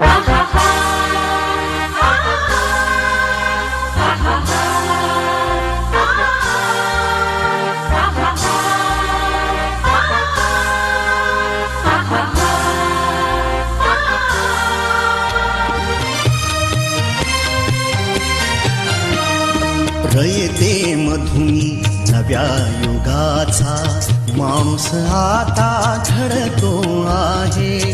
रयते मधुनी नव्या युगाचा. माणूस आता घडतो आहे.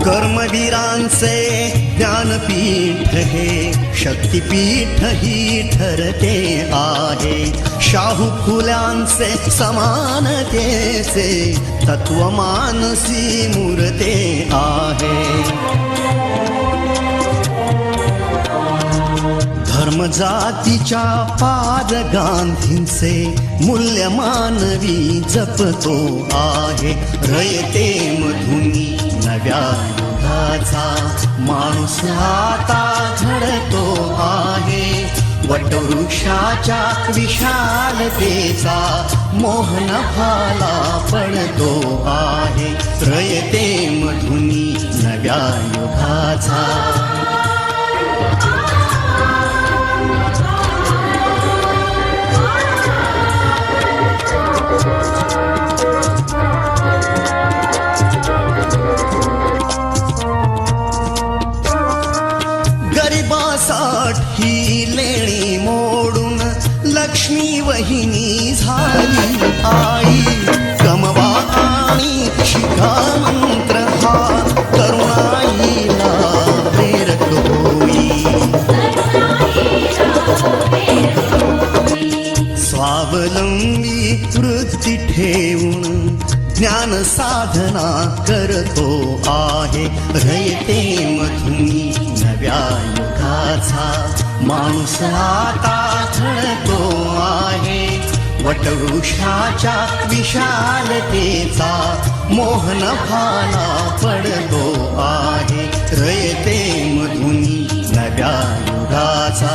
कर्मवीरांचे ज्ञानपीठ हे शक्तीपीठ ही ठरते आहे. शाहू फुल्यांचे समानतेचे तत्वमानसी मूर्ते आहे. धर्म जातीच्या पाद गांधींचे मूल्य मानवी जपतो आहे. रयते मधुनी नव्या युगाचा माणूस आता झडतो आहे. वटवृक्षाच्या विशालतेचा मोहन भाला पडतो आहे. रयते मधुनी नव्या युगाचा ही लेणी मोडून लक्ष्मी वहिनी झाली आई. कमवा आणि शिखा मंत्र हा करुणाईला प्रेरक होई. स्वावलंबी वृत्ती ठेवून ज्ञान साधना करतो आहे. रयते मधुनी नव्या युगाचा. माणूस आता घडतो आहे. वटवृक्षाच्या विशालतेचा मोहन भाला